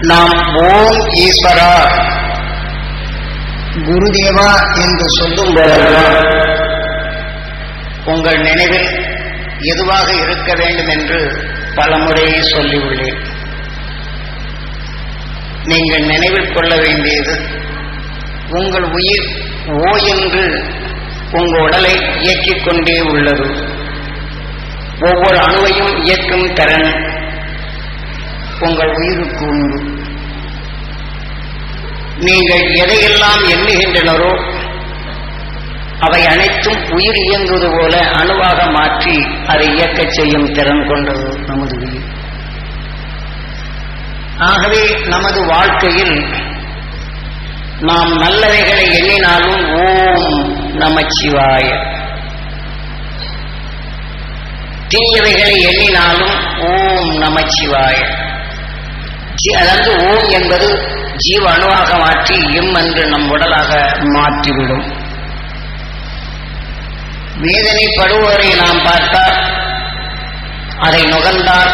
நாம் ஓம் ஈஸ்வரா குருதேவா என்று சொல்லும் போதெல்லாம் உங்கள் நினைவில் எதுவாக இருக்க வேண்டும் என்று பலமுறை சொல்லியுள்ளேன். நீங்கள் நினைவில் கொள்ள வேண்டியது உங்கள் உயிர் ஓ என்று உங்கள் உடலை இயக்கிக் கொண்டே உள்ளது. ஒவ்வொரு அணுவையும் இயக்கும் திறன் உங்கள் உயிருக்கு உண்டு. நீங்கள் எதையெல்லாம் எண்ணுகின்றனரோ அவை அனைத்தும் உயிர் இயங்குவது போல அணுவாக மாற்றி அதை இயக்கச் செய்யும் திறன் கொண்டது நமது உயிர். ஆகவே நமது வாழ்க்கையில் நாம் நல்லவைகளை எண்ணினாலும் ஓம் நமச்சிவாய. தீயவைகளை எண்ணினாலும் ஓம் நமச்சிவாய. அதாவது ஓம் என்பது ஜீவ அணுவாக மாற்றி எம் என்று நம் உடலாக மாற்றிவிடும். வேதனைப்படுவோரை நாம் பார்த்தால் அதை நுகர்ந்தால்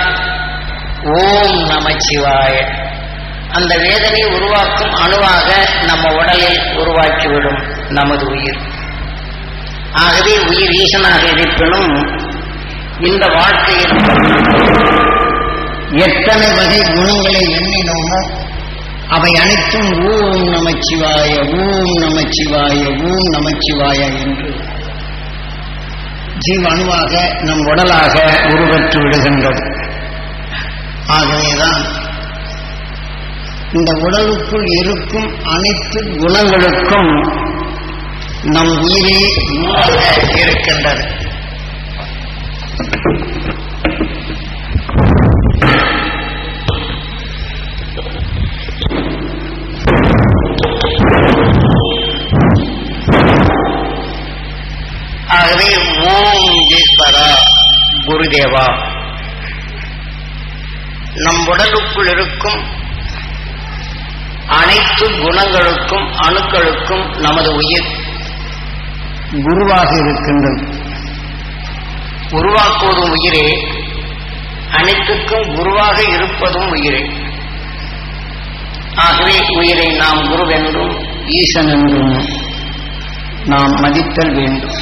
ஓம் நமச்சிவாய. அந்த வேதனை உருவாக்கும் அணுவாக நம்ம உடலில் உருவாக்கிவிடும் நமது உயிர். ஆகவே உயிர் ஈசனாக இருப்பினும் இந்த வாழ்க்கையில் எத்தனை வகை குணங்களை எண்ணினோமோ அவை அனைத்தும் ஊம் நமச்சிவாய ஊம் நமச்சிவாய ஊம் நமச்சிவாய என்று. ஜீவணுவாக நம் உடலாக உருவற்று விடுகின்றது. ஆகவேதான் இந்த உடலுக்குள் இருக்கும் அனைத்து குணங்களுக்கும் நம் உயிரே ஊராக இருக்கின்றது. தேவா. நம் உடலுக்குள் இருக்கும் அனைத்து குணங்களுக்கும் அணுக்களுக்கும் நமது உயிர் குருவாக இருக்கின்றது. உருவாக்குவதும் உயிரே அனைத்துக்கும் குருவாக இருப்பதும் உயிரே. ஆகவே உயிரை நாம் குருவென்றும் ஈசன் என்றும் நாம் மதித்தல் வேண்டும்.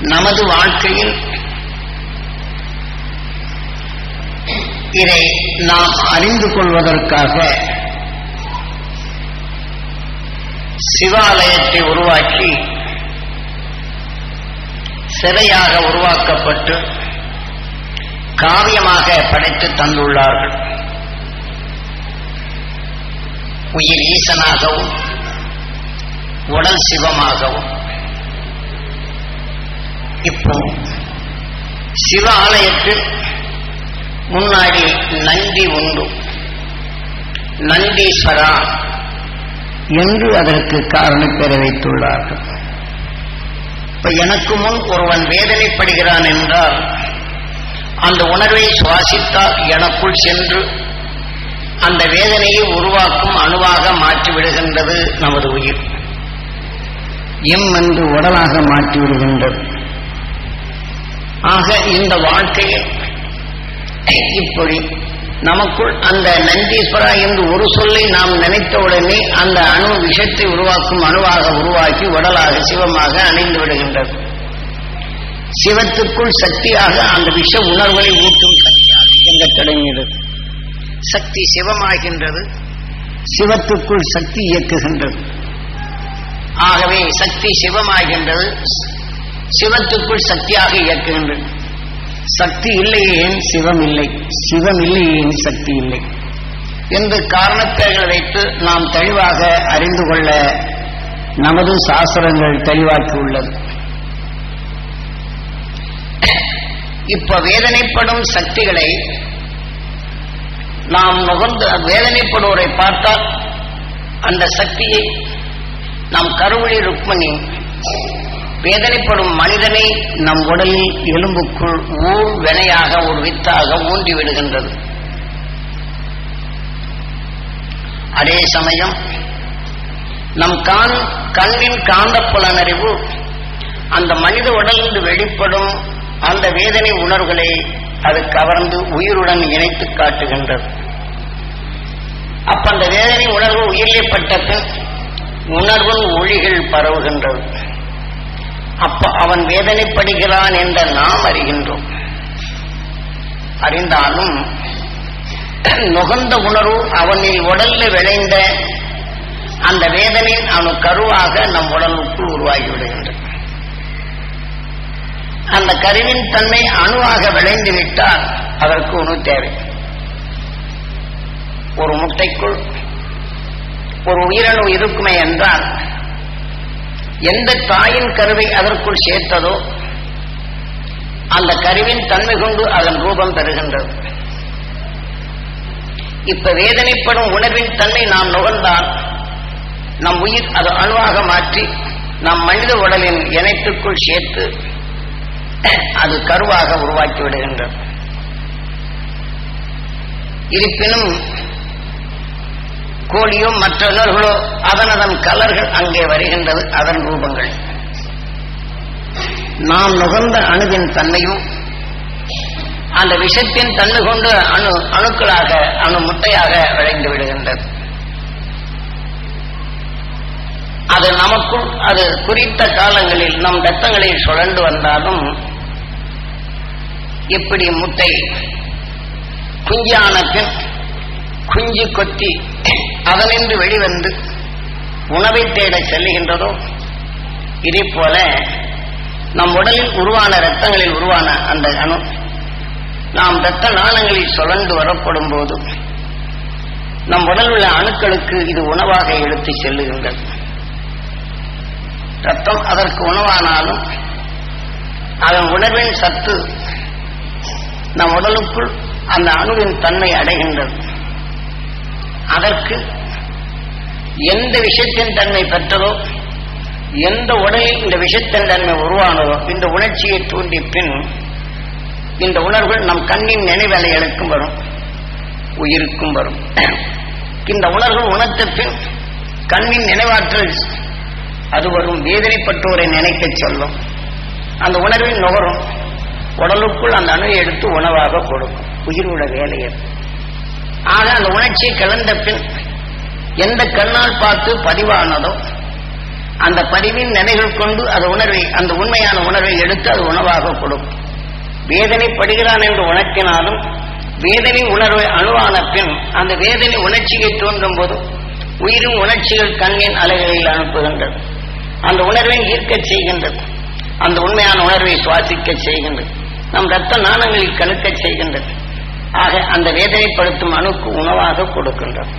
நமது வாழ்க்கையில் இதை நாம் அறிந்து கொள்வதற்காக சிவாலயத்தை உருவாக்கி சிலையாக உருவாக்கப்பட்டு காவியமாக படைத்து தந்துள்ளார்கள். உயிர் ஈசனாகவும் உடல் சிவமாகவும். இப்போ சிவ ஆலயத்தில் முன்னாடி நந்தி உண்டு. நந்தீஸ்வரா என்று அதற்கு காரணம் பெற வைத்துள்ளார்கள். இப்ப எனக்கு முன் ஒருவன் வேதனைப்படுகிறான் என்றால் அந்த உணர்வை சுவாசித்தால் எனக்குள் சென்று அந்த வேதனையை உருவாக்கும் அணுவாக மாற்றிவிடுகின்றது நமது உயிர். எம் என்று உடலாக மாற்றி விடுகின்றது ஆக இந்த வாழ்க்கையில் இப்படி நமக்குள் அந்த நந்தீஸ்வரா என்று ஒரு சொல்லை நாம் நினைத்தவுடனே அந்த அணு விஷத்தை உருவாக்கும் அணுவாக உருவாக்கி உடலாக சிவமாக அணைந்து விடுகின்றது. சிவத்துக்குள் சக்தியாக அந்த விஷ உணர்வுகளை ஊட்டும் சக்தியாக இயங்க தொடங்கியது? சக்தி சிவமாகின்றது சிவத்துக்குள் சக்தி இயக்குகின்றது. ஆகவே சக்தி சிவமாகின்றது சிவத்துக்குள் சக்தியாக இயக்குகின்றது. சக்தி இல்லையேன் சிவம் இல்லை. சிவம் இல்லையேன் சக்தி இல்லை. என்று காரணத்தை வைத்து நாம் தெளிவாக அறிந்து கொள்ள நமது சாஸ்திரங்கள் தெளிவாக்கி உள்ளது. இப்ப வேதனைப்படும் சக்திகளை நாம் நுகர்ந்து வேதனைப்படுவோரை பார்த்தால் அந்த சக்தியை நாம் கருவழி ருக்மணி வேதனைப்படும் மனிதனை நம் உடலில் எலும்புக்குள் ஊழ் வினையாக ஒரு வித்தாக ஊன்றி விடுகின்றது அதே சமயம் நம் கான் கண்ணின் காந்த புலனறிவு அந்த மனித உடலில் வெளிப்படும் அந்த வேதனை உணர்வுகளை அது கவர்ந்து உயிருடன் இணைத்து காட்டுகின்றது. அப்ப அந்த வேதனை உணர்வு உயிரிழப்பட்ட பின் உணர்வு ஒளிகள் பரவுகின்றது. அப்ப அவன் வேதனைப்படுகிறான் என்ற நாம் அறிகின்றோம். அறிந்தாலும் நுகர்ந்த உணர்வு அவனில் உடல்ல விளைந்த அந்த வேதனையின் அவனு கருவாக நம் உடலுக்குள் உருவாகிவிடுகின்றது. அந்த கருவின் தன்மை அணுவாக விளைந்து விட்டால் அதற்கு உணவு தேவை. ஒரு முட்டைக்குள் ஒரு உயிரணு இருக்குமே என்றால் எந்த தாயின் கருவை அதற்குள் சேர்த்ததோ அந்த கருவின் தன்மை கொண்டு அதன் ரூபம் பெறுகின்றது. இப்ப வேதனைப்படும் உணர்வின் தன்மை நாம் நுகர்ந்தால் நம் உயிர் அது அணுவாக மாற்றி நம் மனித உடலின் இணைப்புக்குள் சேர்த்து அது கருவாக உருவாக்கி விடுகின்றது. இருப்பினும் கோழியோ மற்ற உணர்களோ அதன் அதன் கலர்கள் அங்கே வருகின்றது அதன் ரூபங்கள். நாம் நுகர்ந்த அணுவின் தன்மையும் அந்த விஷத்தின் தன்மை கொண்டு அணு அணுக்களாக அணு முட்டையாக விளைந்து விடுகின்றது. அது நமக்குள் அது குறித்த காலங்களில் நம் ரத்தங்களில் சுழண்டு வந்தாலும் இப்படி முட்டை குஞ்சான பின் குஞ்சு கொத்தி அதனின்று வெளிவந்து உணவை தேட செல்லுகின்றதோ? இதே போல நம் உடலில் உருவான இரத்தங்களில் உருவான அந்த அணு நாம் இரத்த நாணங்களில் சுழண்டு வரப்படும் போது நம் உடல் உள்ள அணுக்களுக்கு இது உணவாக எடுத்து செல்லுகின்றது. ரத்தம் அதற்கு உணவானாலும் அதன் உணர்வின் சத்து நம் உடலுக்குள் அந்த அணுவின் தன்மை அடைகின்றது. அதற்கு எந்த விஷயத்தின் தன்மை பெற்றதோ எந்த உடலில் இந்த விஷத்தின் தன்மை உருவானதோ இந்த உணர்ச்சியை தூண்டிய பின் இந்த உணர்வுகள் நம் கண்ணின் நினைவலைகளுக்கும் வரும் உயிருக்கும் வரும். இந்த உணர்வு உணர்த்த பின் கண்ணின் நினைவாற்றல் அது வரும் வேதனைப்பட்டோரை நினைக்க சொல்லும். அந்த உணர்வின் நுகரும் உடலுக்குள் அந்த அணுவை எடுத்து உணவாக கொடுக்கும் உயிரோட வேலையை. ஆக அந்த உணர்ச்சியை கலந்த பின் எந்த கண்ணால் பார்த்து பதிவானதோ அந்த பதிவின் நினைகள் கொண்டு அந்த உணர்வை அந்த உண்மையான உணர்வை எடுத்து அது உணவாக கொடுக்கும் வேதனைப்படுகிறான் என்று உணர்த்தினாலும் வேதனை உணர்வை அணுவான பின் அந்த வேதனை உணர்ச்சியை தோன்றும் போது உயிரும் உணர்ச்சிகள் கண்ணின் அலைகளில் அனுப்புகின்றது. அந்த உணர்வை ஈர்க்கச் செய்கின்றது. அந்த உண்மையான உணர்வை சுவாசிக்க செய்கின்றது. நம் ரத்த நாணங்களில் கணுக்கச் செய்கின்றது. ஆக அந்த வேதனைப்படுத்தும் அணுக்கு உணவாக கொடுக்கின்றது.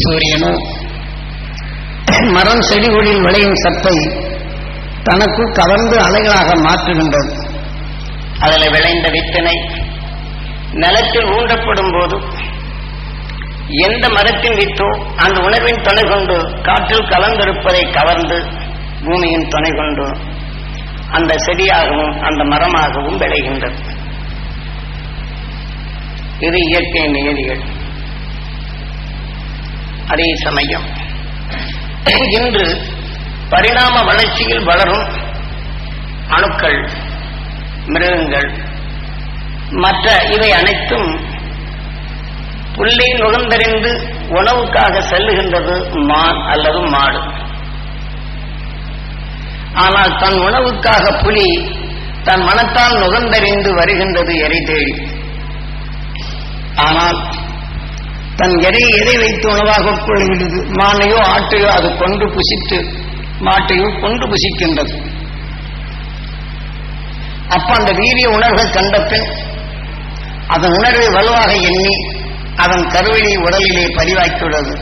சூரியனோ மரம் செடிகளில் விளையும் சத்தை தனக்கு கவர்ந்து அலைகளாக மாற்றுகின்றது. அதில் விளைந்த வித்தனை நிலத்தில் ஊண்டப்படும் போது எந்த மரத்தின் வித்தோ அந்த உணர்வின் துணை கொண்டு காற்றில் கலந்திருப்பதை கவர்ந்து பூமியின் துணை கொண்டு அந்த செடியாகவும் அந்த மரமாகவும் விளைகின்றது. இது இயற்கை நியதிகள் அதே சமயம் இன்று பரிணாம வளர்ச்சியில் வளரும் அணுக்கள் மிருகங்கள் மற்ற இவை அனைத்தும் புல்லை நுகர்ந்தறிந்து உணவுக்காக செல்லுகின்றது மான் அல்லது மாடு. ஆனால் தன் உணவுக்காக புலி தன் மனத்தால் நுகர்ந்தறிந்து வருகின்றது எரை தேடி? ஆனால் தன் எடையை எதை வைத்து உணவாக கொள்கிறது மானையோ ஆட்டையோ அது கொண்டு புசித்து மாட்டையோ கொண்டு புசிக்கின்றது. அப்ப அந்த வீரிய உணர்வை கண்ட பின் அதன் உணர்வை வலுவாக எண்ணி அதன் கருவினை உடலிலே பதிவாக்கியுள்ளது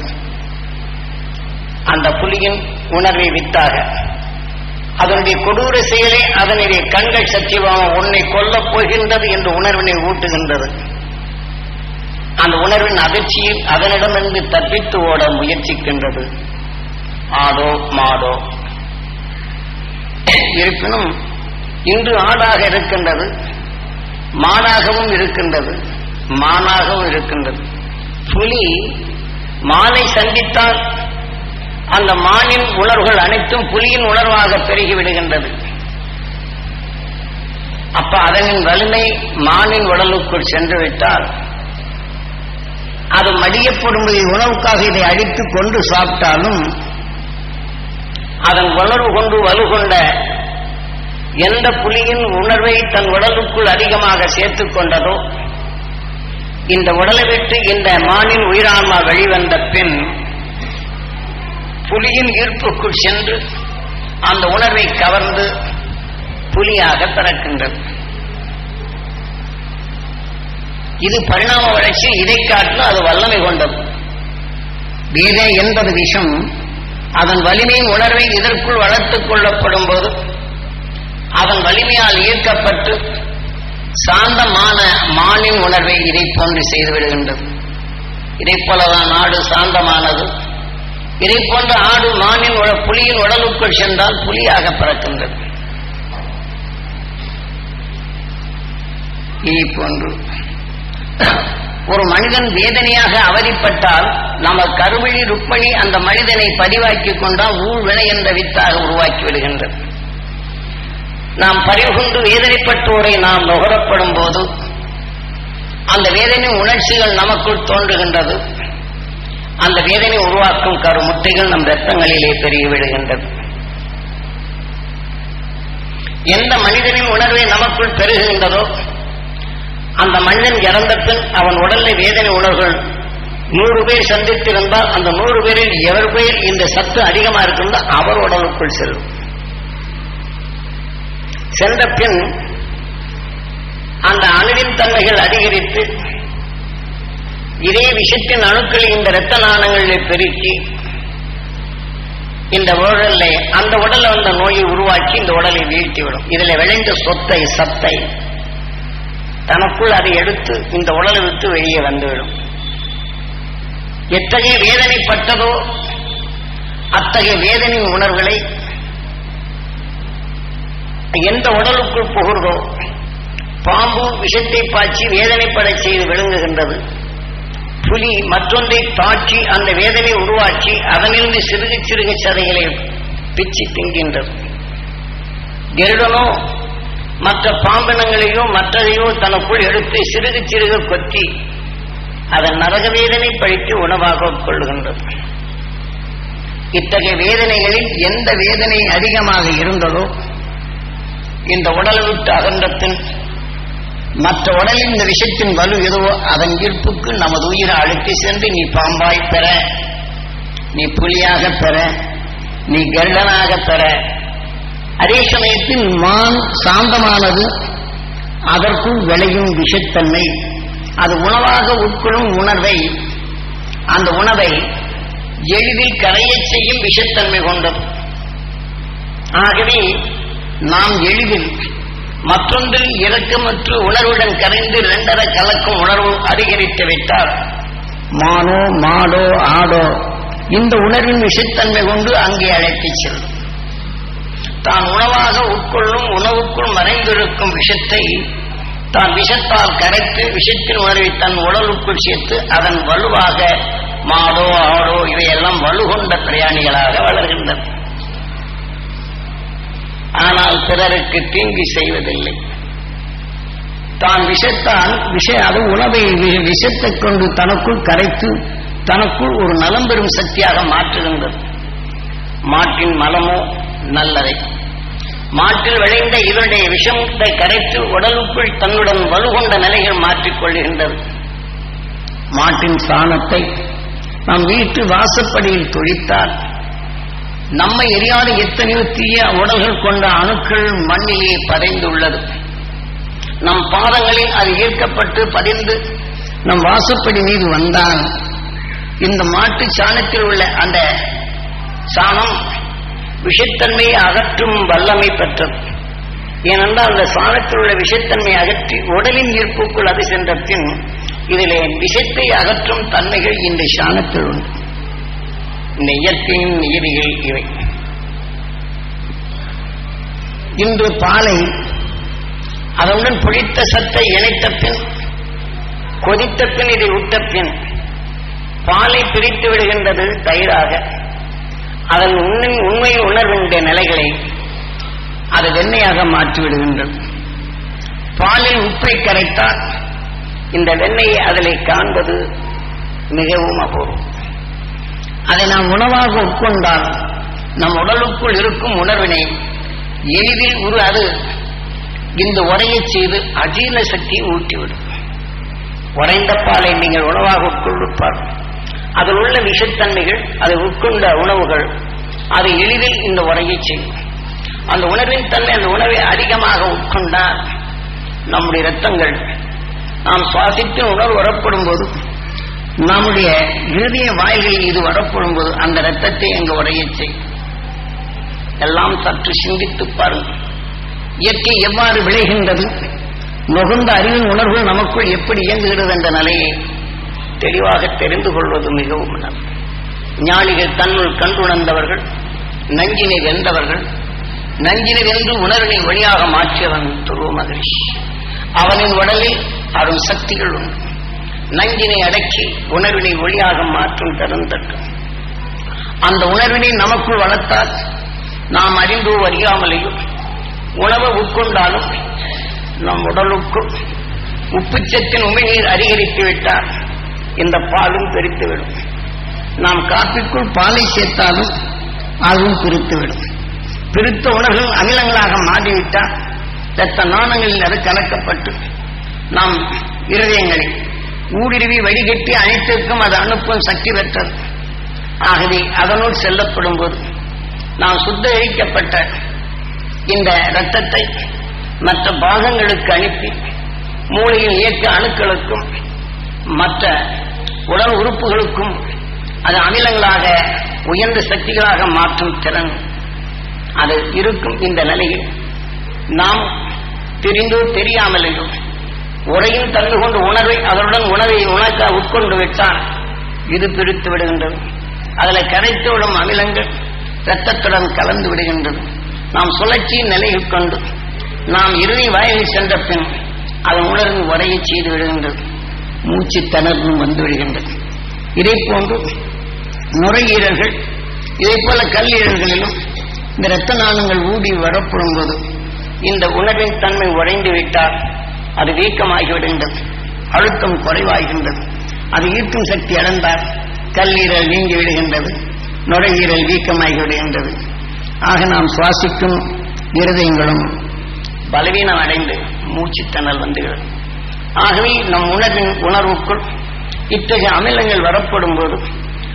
அந்த புலியின் உணர்வை வித்தாக அதனுடைய கொடூர செயலை அதனுடைய கண்கள் சத்தியமாக உன்னை கொல்லப் போகின்றது என்ற உணர்வினை ஊட்டுகின்றது. அந்த உணர்வின் அதிர்ச்சியில் அதனிடமிருந்து தப்பித்து ஓட முயற்சிக்கின்றது. ஆடோ மாடோ. இருப்பினும் இன்று ஆடாக இருக்கின்றது மாடாகவும் இருக்கின்றது மானாகவும் இருக்கின்றது. புலி மானை சந்தித்தால் அந்த மானின் உணர்வுகள் அனைத்தும் புலியின் உணர்வாக பெருகிவிடுகின்றது அப்ப அதனின் வலிமை மானின் உடலுக்குள் சென்று விட்டால் அது மடியப்படும் உணவுக்காக இதை அடித்து கொண்டு சாப்பிட்டாலும் அதன் உணர்வு கொண்டு வலுகொண்ட எந்த புலியின் உணர்வை தன் உடலுக்குள் அதிகமாக சேர்த்துக் கொண்டதோ இந்த உடலை விட்டு இந்த மானின் உயிரான்மா வெளிவந்த பின் புலியின் ஈர்ப்புக்குள் சென்று அந்த உணர்வை கவர்ந்து புலியாக பிறக்கின்றது. இது பரிணாம வளர்ச்சி இதை காட்டிலும் அது வல்லமை கொண்டது. வேத என்பது விஷம் அதன் வலிமையின் உணர்வை இதற்குள் வளர்த்துக் கொள்ளப்படும் போது அதன் வலிமையால் ஈர்க்கப்பட்டு சாந்தமான மானின் உணர்வை இதை போன்று செய்து விடுகின்றது. இதை போலதான் நாடு சாந்தமானது. இதை போன்ற ஆடு மானின் உட- புலியின் உடலுக்குள் சென்றால் புலியாக பிறக்கின்றது. இதை போன்று ஒரு மனிதன் வேதனையாக அவதிப்பட்டால் நம்ம கருவழி ருப்பணி அந்த மனிதனை பதிவாக்கி கொண்டால் ஊழ்வினை என்ற வித்தாக உருவாக்கி விடுகின்றது. நாம் பறிவுகொண்டு வேதனைப்பட்டோரை நாம் நுகரப்படும் போது அந்த வேதனை உணர்ச்சிகள் நமக்குள் தோன்றுகின்றது. அந்த வேதனை உருவாக்கும் கருமுட்டைகள் நம் ரத்தங்களிலே பெருகி விடுகின்றது எந்த மனிதனின் உணர்வை நமக்குள் பெருகுகின்றதோ அந்த மனிதன் இறந்த பின் அவன் உடல்ல வேதனை உணர்வுகள் நூறு பேர் சந்தித்திருந்தால் அந்த நூறு பேரில் எவர் பேர் இந்த சத்து அதிகமா இருக்கின்றோ அவர் உடலுக்குள் செல்லும். சென்ற பின் அந்த அணுவின் தன்மைகள் அதிகரித்து இதே விஷத்தின் அணுக்களை இந்த இரத்த நாணங்களில் பெருக்கி இந்த உடல்ல அந்த உடல்ல வந்த நோயை உருவாக்கி இந்த உடலை வீழ்த்திவிடும். இதுல விளைந்த சொத்தை சத்தை தனக்குள் அதை எடுத்து இந்த உடலை விட்டு வெளியே வந்துவிடும். எத்தகைய வேதனைப்பட்டதோ அத்தகைய வேதனையின் உணர்வுகளை எந்த உடலுக்குள் புகுறதோ பாம்பு விஷத்தை பாய்ச்சி வேதனைப்பட செய்து விழுங்குகின்றது. புலி மற்றொன்றை தாட்சி அந்த வேதனை உருவாக்கி அதனிலிருந்து சிறுகு சிறுகு சதைகளை பிச்சு தின்கின்றது. கருடனோ மற்ற பாம்பினங்களையோ மற்றதையோ தனக்குள் எடுத்து சிறுகு சிறுக கொத்தி அதன் நரக வேதனை பழித்து உணவாக கொள்ளுகின்றது. இத்தகைய வேதனைகளில் எந்த வேதனை அதிகமாக இருந்ததோ இந்த உடல் விட்டு அகன்றத்தின் மற்ற உடலில் இந்த விஷயத்தின் வலு எதுவோ அதன் ஈர்ப்புக்கு நமது உயிரை அழுத்தி சென்று நீ பாம்பாய் பெற நீ புலியாக பெற நீ கருடனாக பெற. அதே சமயத்தில் மான் சாந்தமானது அதற்குள் விளையும் விஷத்தன்மை. அது உணவாக உட்கொள்ளும் உணர்வை அந்த உணவை எளிதில் கரையச் செய்யும் விஷத்தன்மை கொண்டது. ஆகவே நாம் எளிதில் மற்றொன்றில் இறக்கமற்று உணர்வுடன் கரைந்து இரண்டரை கலக்கும் உணர்வு அதிகரித்து விட்டால் மானோ மாடோ ஆடோ இந்த உணர்வின் விஷத்தன்மை கொண்டு அங்கே அழைத்துச் செல்லும். தான் உணவாக உட்கொள்ளும் உணவுக்குள் மறைந்திருக்கும் விஷத்தை தான் விஷத்தால் கரைத்து விஷத்தின் உணர்வை தன் உடலுக்குள் சேர்த்து அதன் வலுவாக மாடோ ஆடோ இவையெல்லாம் வலுகொண்ட பிரயாணிகளாக வளர்கின்றன ஆனால் பிறருக்கு தீங்கு செய்வதில்லை. தான் விஷத்தான் விஷ அது உணவை விஷத்தை கொண்டு தனக்குள் கரைத்து தனக்குள் ஒரு நலம் பெறும் சக்தியாக மாற்றுகின்றது. மாட்டின் மலமோ நல்லதை. மாட்டில் விளைந்த இதனுடைய விஷத்தை கரைத்து உடலுக்குள் தன்னுடன் வலுகொண்ட நிலைகள் மாற்றிக்கொள்கின்றது மாட்டின் சாணத்தை நாம் வீட்டு வாசப்படியில் தொழித்தால் நம்மை எரியாத எத்தனையோ தீய உடல்கள் கொண்ட அணுக்கள் மண்ணிலே பதைந்துள்ளது நம் பாதங்களில் அது ஈர்க்கப்பட்டு பதிந்து நம் வாசப்படி மீது வந்தால் இந்த மாட்டு சாணத்தில் உள்ள அந்த சாணம் விஷத்தன்மையை அகற்றும் வல்லமை பெற்றது. ஏனென்றால் அந்த சாணத்தில் உள்ள விஷத்தன்மையை அகற்றி உடலின் ஈர்ப்புக்குள் அது சென்ற பின் இதிலே விஷத்தை அகற்றும் தன்மைகள் இந்த சாணத்தில் உண்டு. இந்த இயற்கையின் இவை. இன்று பாலை அதனுடன் புளித்த சத்தை இணைத்த பின் கொதித்த பின் இதை விட்ட பின் பாலை பிரித்து விடுகின்றது தயிராக. அதன் உண்மை உண்மை உணர்வின்ற நிலைகளை அது வெண்ணையாக மாற்றி விடுகின்றது. பாலில் உப்பை கரைத்தால் இந்த வெண்ணையை அதிலே காண்பது மிகவும் அபூர்வம். அதை நாம் உணவாக உட்கொண்டால் நம் உடலுக்குள் இருக்கும் உணர்வினை எளிதில் ஒரு அது இந்த உரையைச் செய்து அஜீர்ண சக்தியை ஊட்டிவிடும். உறைந்த பாலை நீங்கள் உணவாக உட்கொண்டிருப்பார் அதில் உள்ள விஷத்தன்மைகள் அதை உட்கொண்ட உணவுகள் அது எளிதில் இந்த உரையை செய்யும். அந்த உணவின் தன்மை அந்த உணவை அதிகமாக உட்கொண்டால் நம்முடைய இரத்தங்கள் நாம் சுவாசித்து உணர்வு வரப்படும் போது நம்முடைய இறுதிய வாய்களில் இது வரப்படும் போது அந்த ரத்தத்தை எங்க உடைய செய்யும் எல்லாம் சற்று சிந்தித்து பாருங்கள். இயற்கை எவ்வாறு விளைகின்றது? நுகர்ந்த அறிவின் உணர்வு நமக்குள் எப்படி இயங்குகிறது என்ற நிலையை தெளிவாக தெரிந்து கொள்வது மிகவும் நல்லது. ஞானிகள் தன்னுள் கண்டுணர்ந்தவர்கள் நஞ்சினை வென்றவர்கள் நஞ்சினை வென்று உணர்வினை வழியாக மாற்றியவன் துருவ மகிழ்ச்சி அவனின் உடலில் அருள் சக்திகள் உண்டு. நஞ்சினை அடக்கி உணர்வினை ஒளியாக மாற்றும் திறந்தட்டும் அந்த உணர்வினை நமக்குள் வளர்த்தால் நாம் அறிந்தோ அறியாமலேயும் உணவை உட்கொண்டாலும் நம் உடலுக்கும் உப்புச்சத்தின் உமிழ்நீர் அதிகரித்து விட்டால் இந்த பாலும் பெருத்துவிடும். நாம் காப்பிக்குள் பாலை சேர்த்தாலும் அதுவும் பிரித்துவிடும். பிரித்த உணர்வுகள் அமிலங்களாக மாறிவிட்டால் இரத்த நாணங்களில் அது கலக்கப்பட்டு நாம் இருதயங்களில் ஊடுருவி வடிகட்டி அனைத்திற்கும் அது அனுப்பும் சக்தி பெற்றது. ஆகவே அதனுள் செல்லப்படும் போது நாம் சுத்தரிக்கப்பட்ட இந்த இரத்தத்தை மற்ற பாகங்களுக்கு அனுப்பி மூளையில் இயக்க அணுக்களுக்கும் மற்ற உடல் உறுப்புகளுக்கும் அது அமிலங்களாக உயர்ந்த சக்திகளாக மாற்றும் திறன். அது இருக்கும் இந்த நிலையில் நாம் தெரிந்தோ தெரியாமலேயோ உரையில் தந்து கொண்டு உணர்வை அதனுடன் உணவை உணக்க உட்கொண்டு விட்டால் இது பிரித்து விடுகின்றது. அதில் கரைத்து விடும் அமிலங்கள் இரத்தத்துடன் கலந்து விடுகின்றது. நாம் சுழற்சியின் நிலையில் கொண்டு நாம் இறுதி வாயில் சென்ற பின் அதன் உணர்வு உரையை செய்து விடுகின்றது. மூச்சு தணர்வும் வந்து விடுகின்றது. இதே போன்று நுரையீரல்கள் இதே போல கல்லீரல்களிலும் இந்த இரத்த நாளங்கள் ஊடி வரப்படும் போது இந்த உணர்வின் தன்மை உடைந்து விட்டால் அது வீக்கமாகிவிடுகின்றது. அழுத்தம் குறைவாகின்றது. அது ஈர்க்கும் சக்தி அடைந்தார் கல்லீரல் நீங்கி விடுகின்றது நுரையீரல் வீக்கமாகி விடுகின்றது ஆக நாம் சுவாசிக்கும் இருதயங்களும் பலவீனம் அடைந்து மூச்சுத்தனல் வந்துகிறது. ஆகவே நம் உணர்வின் உணர்வுக்குள் இத்தகைய அமிலங்கள் வரப்படும் போது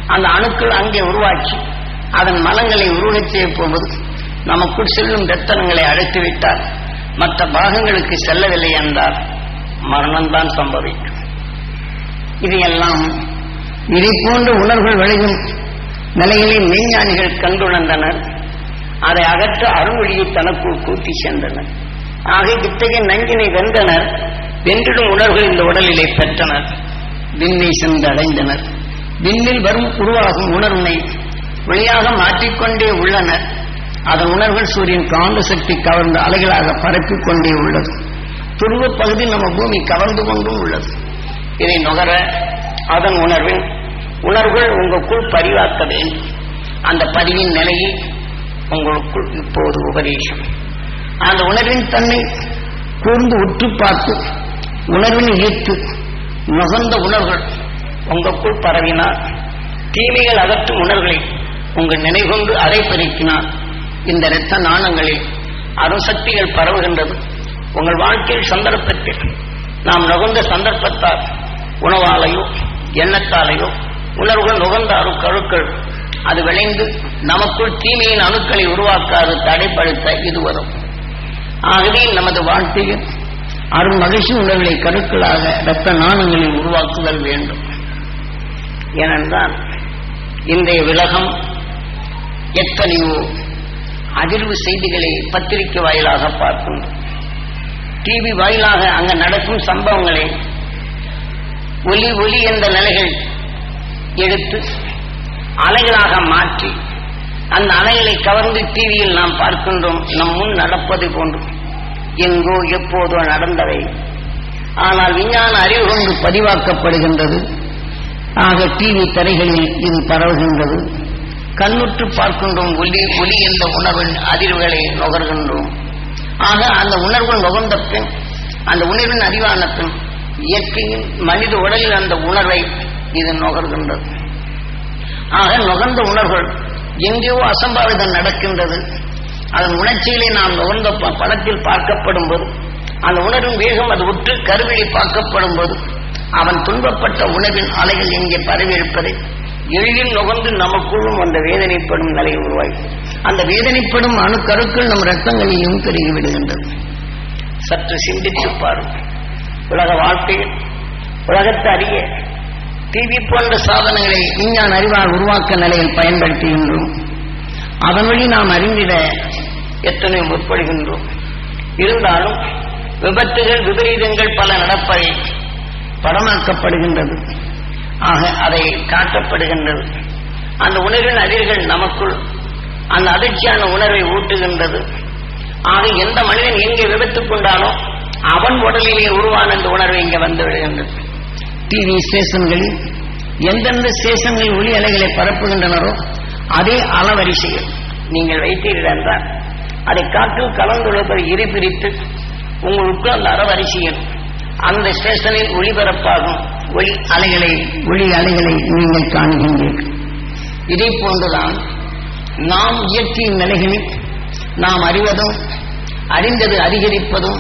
அந்த அணுக்கள் அங்கே உருவாக்கி அதன் மலங்களை உருவச் செய்ய போவது நமக்குள் செல்லும் ரத்தனங்களை அழைத்து விட்டார் மற்ற பாகங்களுக்கு செல்லவில்லை என்றால் மரணம்தான் சம்பவிக்கும். இதையெல்லாம் இதை போன்ற உணர்வுகள் விளையும் நிலையிலே மெய்ஞானிகள் கண்டுணர்ந்தனர். அதை அகற்ற அருள்வழியை தனக்குள் கூட்டி சென்றனர் ஆக இத்தகைய நஞ்சினை வென்றனர். வென்றிடும் உணர்வுகள் இந்த உடலிலே பெற்றனர். விண்ணை சென்று அடைந்தனர். விண்ணில் வரும் உருவாகும் உணர்வினை வெளியாக மாற்றிக்கொண்டே உள்ளனர். அதன் உணர்வுகள் சூரியன் காந்த சக்தி கவர்ந்த அலைகளாக பரப்பிக் கொண்டே உள்ளது. துருவ பகுதி நம்ம பூமி கவர்ந்து கொண்டும் உள்ளது. இதை நுகர அதன் உணர்வின் உணர்வுகள் உங்களுக்குள் பதிவாக்க வேண்டும். அந்த பதிவின் நிலையை உங்களுக்குள் இப்போது உபதேசம். அந்த உணர்வின் தன்னை கூர்ந்து உற்று பார்த்து உணர்வின் ஈர்த்து நுகர்ந்த உணர்வுகள் உங்களுக்குள் பரவினால் தீமைகள் அகற்றும் உணர்வுகளை உங்கள் நினைகொண்டு அதை பெருக்கினால் இந்த இரத்த நாணங்களில் அருசக்திகள் பரவுகின்றது. உங்கள் வாழ்க்கையில் சந்தர்ப்பத்தில் நாம் நுகர்ந்த சந்தர்ப்பத்தால் உணவாலையோ எண்ணத்தாலேயோ உணர்வுகள் நுகர்ந்த அரு கருக்கள் அது விளைந்து நமக்குள் தீமையின் அணுக்களை உருவாக்காது தடைப்படுத்த இது வரும். ஆகவே நமது வாழ்க்கையில் அருண் மகிழ்ச்சி உணர்வுகளை கருக்களாக இரத்த நாணங்களில் உருவாக்குதல் வேண்டும். ஏனென்றால் இன்றைய விலகம் எத்தனையோ அதிர்வு செய்திகளை பத்திரிகை வாயிலாக பார்க்கின்றோம் டிவி வாயிலாக அங்க நடக்கும் சம்பவங்களை ஒலி ஒலி என்ற நிலைகள் எடுத்து அலைகளாக மாற்றி அந்த அலைகளை கவர்ந்து டிவியில் நாம் பார்க்கின்றோம். நம் முன் நடப்பது போன்று எங்கோ எப்போதோ நடந்தவை. ஆனால் விஞ்ஞான அறிவு கொண்டு பதிவாக்கப்படுகின்றது. ஆக டிவி தரைகளில் இது பரவுகின்றது. கண்ணுற்று பார்க்கின்றோம் ஒலி ஒலி என்ற உணர்வின் அதிர்வுகளை நுகர்கின்றோம். ஆக அந்த உணர்வு நுகர்ந்த பின் அந்த உணர்வின் அறிவான பின் இயற்கையின் மனித உடலில் அந்த உணர்வை இது நுகர்கின்றது. ஆக நுகர்ந்த உணர்வுகள் எங்கேயோ அசம்பாவிதம் நடக்கின்றது. அதன் உணர்ச்சிகளை நாம் நுகர்ந்த ப- படத்தில் பார்க்கப்படும் போது அந்த உணர்வின் வேகம் அது உற்று கருவிழி பார்க்கப்படும் போது அவன் துன்பப்பட்ட உணர்வின் அலைகள் எங்கே பரவி இருப்பதை எளிதில் நுகர்ந்து நமக்குள்ளும் அந்த வேதனைப்படும் நிலை உருவாய் அந்த வேதனைப்படும் அணுக்கருக்கள் நம் ரத்தங்களிலும் பெருகிவிடுகின்றது சற்று சிந்தித்து பாருங்கள் உலக வாழ்க்கையில் உலகத்தை அறிய டிவி போன்ற சாதனங்களை விஞ்ஞான அறிவால் உருவாக்க நிலையில் பயன்படுத்துகின்றோம். அதன் வழி நாம் அறிந்திட எத்தனை முற்படுகின்றோம். இருந்தாலும் விபத்துகள் விபரீதங்கள் பல நடப்பதை படமாக்கப்படுகின்றது. ஆக அதை காட்டப்படுகின்றது. அந்த உணர்வின் அதிர்கள் நமக்குள் அந்த அதிர்ச்சியான உணர்வை ஊட்டுகின்றது. ஆக எந்த மனிதன் எங்கே விபத்து அவன் உடலிலே உருவான இந்த உணர்வு இங்கே வந்து விடுகின்றது. டிவி ஸ்டேஷன்களில் எந்தெந்த ஸ்டேஷன்களில் ஒளி அலைகளை பரப்புகின்றனரோ அதே அளவரிசையில் நீங்கள் வைத்தீர்கள் என்றால் அதை காற்றில் கலந்துள்ளதை இரு பிரித்து உங்களுக்கு அந்த அறவரிசையில் அந்த ஸ்டேஷனில் ஒளிபரப்பாகும். ஒளி அலைகளை ஒளி அலைகளை நீங்கள் காணுகின்றீர்கள். இதை போன்றுதான் நாம் இயற்கையின் நிலைகளில் நாம் அறிவதும் அறிந்தது அதிகரிப்பதும்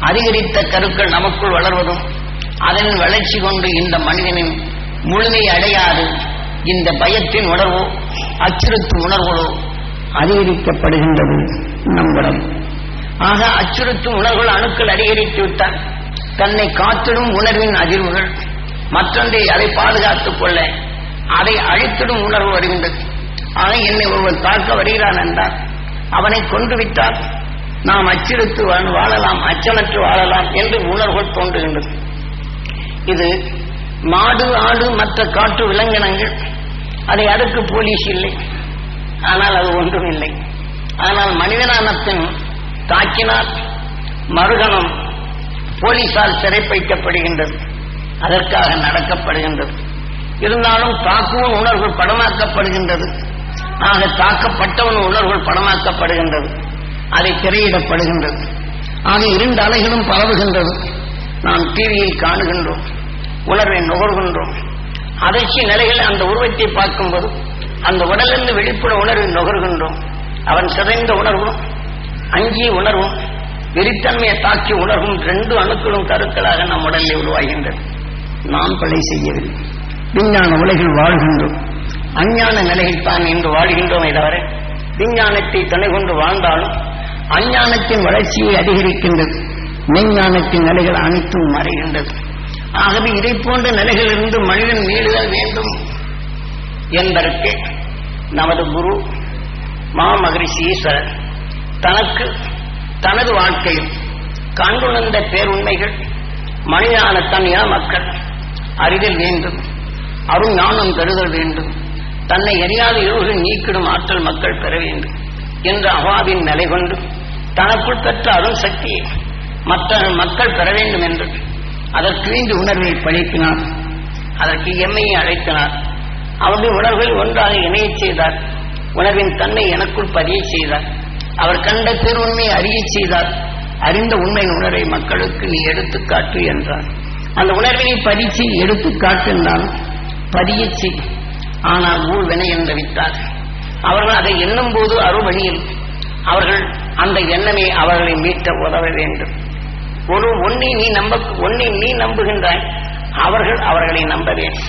அதிகரித்த கருக்கள் நமக்குள் வளர்வதும் அதன் வளர்ச்சி கொண்டு இந்த மனிதனின் முழுமை அடையாது இந்த பயத்தின் உணர்வோ அச்சுறுத்தும் உணர்வுகளோ அதிகரிக்கப்படுகின்றது நம் உடல் ஆக அச்சுறுத்தும் உணர்வுகள் அணுக்கள் அதிகரித்துவிட்டால் தன்னை காத்திடும் உணர்வின் அதிர்வுகள் மற்றொன்றை அதை பாதுகாத்துக் கொள்ள அதை அழித்திடும் உணர்வு வருகின்றது. ஆக என்னை ஒருவன் தாக்க வருகிறான் என்றார். அவனை கொண்டு விட்டால் நாம் அச்சிருத்து வாழலாம் அச்சமற்று வாழலாம் என்று உணர்வுகள் தோன்றுகின்றது. இது மாடு ஆடு மற்ற காட்டு விலங்கினங்கள். அதை அடுக்கு போலீஸ் இல்லை. ஆனால் அது ஒன்றும் இல்லை. ஆனால் மனிதனானத்தின் தாக்கினால் மறுகணம் போலீசால் சிறைப்பிடிக்கப்படுகின்றது. அதற்காக நடக்கப்படுகின்றது. இருந்தாலும் தாக்குவன் உணர்வு படமாக்கப்படுகின்றது. ஆக தாக்கப்பட்டவன் உணர்வுகள் படமாக்கப்படுகின்றது. அதை திரையிடப்படுகின்றது. ஆக இரண்டு அலைகளும் பரவுகின்றது. நாம் டிவியை காணுகின்றோம். உணர்வை நுகர்கின்றோம். அதிர்ச்சி நிலையில் அந்த உருவத்தை பார்க்கும்போது அந்த உடலிருந்து வெளிப்புற உணர்வை நுகர்கின்றோம். அவன் சிதைந்த உணர்வும் அங்கிய உணர்வும் வெறித்தன்மையை தாக்கி உணர்வும் ரெண்டு அணுக்களும் கருக்களாக நம் உடலில் உருவாகின்றது நாம் கொலை செய்யவில்லை. விஞ்ஞான உலகில் வாழ்கின்றோம். அஞ்ஞான நிலையில் தான் இன்று வாழ்கின்றோமே தவிர விஞ்ஞானத்தை துணை கொண்டு வாழ்ந்தாலும் அஞ்ஞானத்தின் வளர்ச்சியை அதிகரிக்கின்றது. மெஞ்ஞானத்தின் நிலைகள் அனைத்தும் மறைகின்றது. ஆகவே இதை போன்ற நிலைகளிலிருந்து மனிதன் மீளுதல் வேண்டும் என்பதற்கு நமது குரு மாமகரிஷி ஈஸ்வரர் தனக்கு தனது வாழ்க்கையில் கண்டுணர்ந்த பேருண்மைகள் மனிதான தனியா மக்கள் அறிதல் வேண்டும். அருண் ஞானம் பெறுதல் வேண்டும். தன்னை அறியாத இருள்கள் நீக்கிடும் ஆற்றல் மக்கள் பெற வேண்டும். என்ற அவாவின் நிலை கொண்டு தனக்குள் பெற்ற அருள் சக்தியை மற்ற மக்கள் பெற வேண்டும் என்று அதற்கு வேண்டிய உணர்வை பழிப்பினார். அதற்கு எம்மையை அழைத்தினார். அவருடைய உணர்வில் ஒன்றாக இணையச் செய்தார். உணர்வின் தன்மை எனக்குள் பதிய செய்தார். அவர் கண்ட பேருண்மையை அறியச் செய்தார். அறிந்த உண்மையின் உணரை மக்களுக்கு நீ எடுத்துக்காட்டு என்றார். அந்த உணர்வினை பதிச்சு எடுத்துக் காட்டுந்தான் பதியச்சு ஆனால் ஊழ்வினை என்று விட்டார். அவர்கள் அதை எண்ணும் போது அறுவழியில் அவர்கள் அந்த எண்ணமே அவர்களை மீட்ட உதவ வேண்டும். ஒரு ஒன்னை நீ நம்ப ஒன்னை நீ நம்புகின்றாய். அவர்கள் அவர்களை நம்ப வேண்டும்.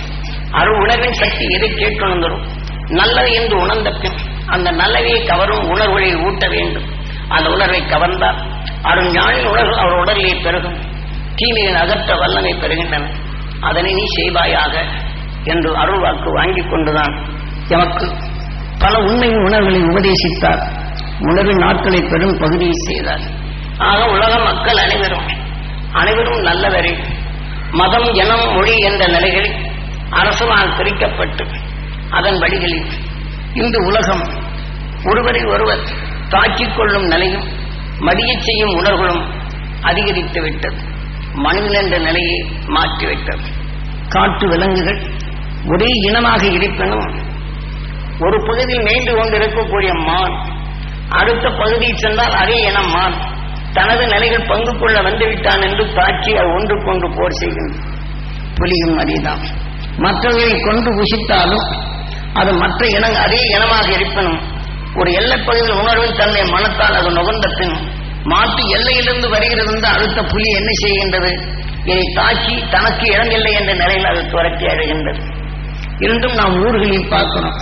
அருள் உணர்வின் சக்தி எதை கேட்டுணர்ந்தரும் நல்லது என்று உணர்ந்த பின் அந்த நல்லதை கவரும் உணர்வுகளை ஊட்ட வேண்டும். அந்த உணர்வை கவர்ந்தால் அருள் ஞானின் உணர்வு அவர் உடலிலே பெருகும். தீமையை அகற்ற வல்லமை பெறுகின்றன. அதனை நீ செய்வாயாக என்று அருள் வாக்கு வாங்கிக் கொண்டுதான் எமக்கு பல உண்மையின் உணர்வுகளை உபதேசித்தார். உணர்வின் நாட்களை பெரும் பகுதியை செய்தார். ஆக உலக மக்கள் அனைவரும் அனைவரும் நல்லவரே. மதம் இனம் மொழி என்ற நிலைகளில் அரசனால் பிரிக்கப்பட்டு அதன் வழிகளில் இந்த உலகம் ஒருவரை ஒருவர் தாக்கிக் கொள்ளும் நிலையும் மடியச் செய்யும் உணர்வுகளும் அதிகரித்து விட்டது. மனிதன் என்ற நிலையை வைத்தது காட்டு விலங்குகள் ஒரே இனமாக இருப்பினும் ஒரு பகுதியில் மேய்ந்து கொண்டிருக்கக்கூடிய மான் அடுத்த பகுதியில் சென்றால் அதே இனம் மான் தனது நிலைகள் பங்கு கொள்ள வந்துவிட்டான் என்று தாக்கி அது ஒன்றுக்கொண்டு போர் செய்கின்றது. புலியும் அதேதான். மற்றவர்களை கொண்டு புசித்தாலும் அது மற்ற இனங்கள் அதே இனமாக இருப்பினும் ஒரு எல்லைப்பகுதியில் உணர்வின் தன்னை மனத்தால் அது நுகர்ந்த பின் மாட்டு எல்லையிலிருந்து வருகிறது என்று அடுத்த புலி என்ன செய்கின்றது? இதை தாக்கி தனக்கு இடமில்லை என்ற நிலையில் அது துரத்தி அழுகின்றது. இருந்தும் நாம் ஊர்களில் பார்க்கணும்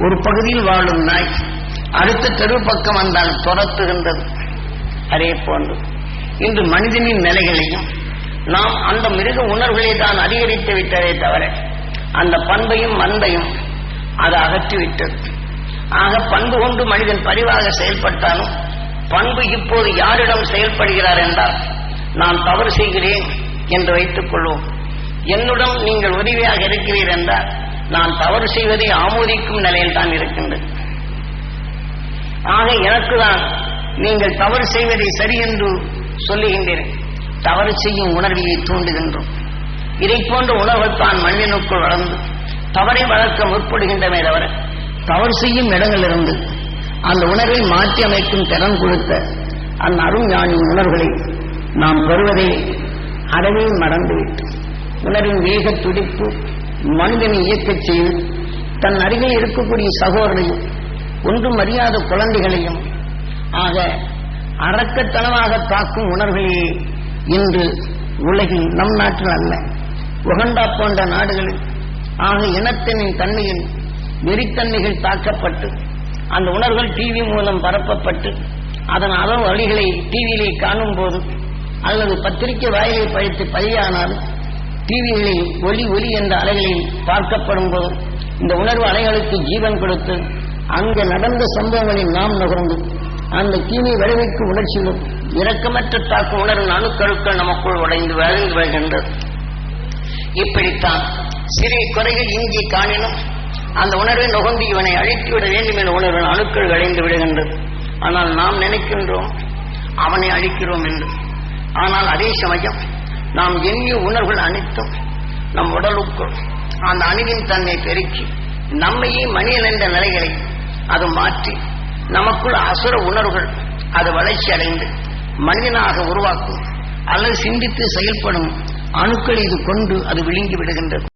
ஒரு பகுதியில் வாழும் நாய் அடுத்த தெரு பக்கம் வந்தால் துரத்துகின்றது. அதே போன்று இன்று மனிதனின் நிலைகளையும் நாம் அந்த மிருக உணர்வுகளை தான் அதிகரித்து விட்டதே தவிர அந்த பண்பையும் மண்பையும் அது அகற்றிவிட்டது. ஆக பண்பு கொண்டு மனிதன் பரிவாக செயல்பட்டாலும் பண்பு இப்போது யாரிடம் செயல்படுகிறார் என்றால் நான் தவறு செய்கிறேன் என்று வைத்துக் கொள்வோம். என்னுடன் நீங்கள் உதவியாக இருக்கிறீர் என்றால் நான் தவறு செய்வதை ஆமோதிக்கும் நிலையில் தான் இருக்கின்றது ஆக எனக்கு தான் நீங்கள் தவறு செய்வதை சரி என்று சொல்லுகின்றேன். தவறு செய்யும் உணர்வியை தூண்டுகின்றோம். இதை போன்ற உணர்வுகள் தான் மண்ணினுக்குள் வளர்ந்து தவறை வளர்க்க முற்படுகின்றமே தவிர தவறு செய்யும் இடங்களிலிருந்து அந்த உணர்வை மாற்றி அமைக்கும் திறன் கொடுத்த அந்த அருஞானின் உணர்வுகளை நாம் பெறுவதை அறவே மறந்துவிட்டு உணர்வின் வேக துடிப்பு மனிதனை இயக்கச் செய்து தன் அருகில் இருக்கக்கூடிய சகோதரையும் ஒன்றும் அறியாத குழந்தைகளையும் ஆக அறக்கத்தனமாக தாக்கும் உணர்வுகளே இன்று உலகில் நம் நாட்டில் அல்ல. உகண்டா போன்ற நாடுகளில் ஆக இனத்தினின் தன்மையில் வெறித்தன்மைகள் தாக்கப்பட்டு அந்த உணர்வுகள் டிவி மூலம் பரப்பப்பட்டு அதன் அளவு வழிகளை டிவியிலே காணும் போது அல்லது பத்திரிகை வாயிலை பழித்து பதியானால் டிவிகளில் ஒளி ஒலி என்ற அலைகளில் பார்க்கப்படும் போது இந்த உணர்வு அலைகளுக்கு ஜீவன் கொடுத்து அங்கு நடந்த சம்பவங்களில் நாம் நுகர்ந்து அந்த தீமை விளைவிக்கும் உணர்ச்சியிலும் இரக்கமற்ற தாக்கும் உணர்வு அணுக்கருக்கள் நமக்குள் உடைந்து வழங்கி வருகின்றது. இப்படித்தான் சிறிய குறைகள் இங்கே காணினும் அந்த உணர்வை நுகர்ந்து இவனை அழித்துவிட வேண்டும் என்ற உணர்வின் அணுக்கள் அடைந்து விடுகின்றது. ஆனால் நாம் நினைக்கின்றோம் அவனை அழிக்கிறோம் என்று. ஆனால் அதே சமயம் நாம் எண்ணிய உணர்வுகள் அனைத்தும் நம் உடலுக்குள் அந்த அணுவின் தன்மை பெருக்கி நம்மையே மனிதன் என்ற நிலைகளை அது மாற்றி நமக்குள் அசுர உணர்வுகள் அது வளர்ச்சி அடைந்து மனிதனாக உருவாக்கும் அல்லது சிந்தித்து செயல்படும் அணுக்கள் இது கொண்டு அது விழுங்கி விடுகின்றது.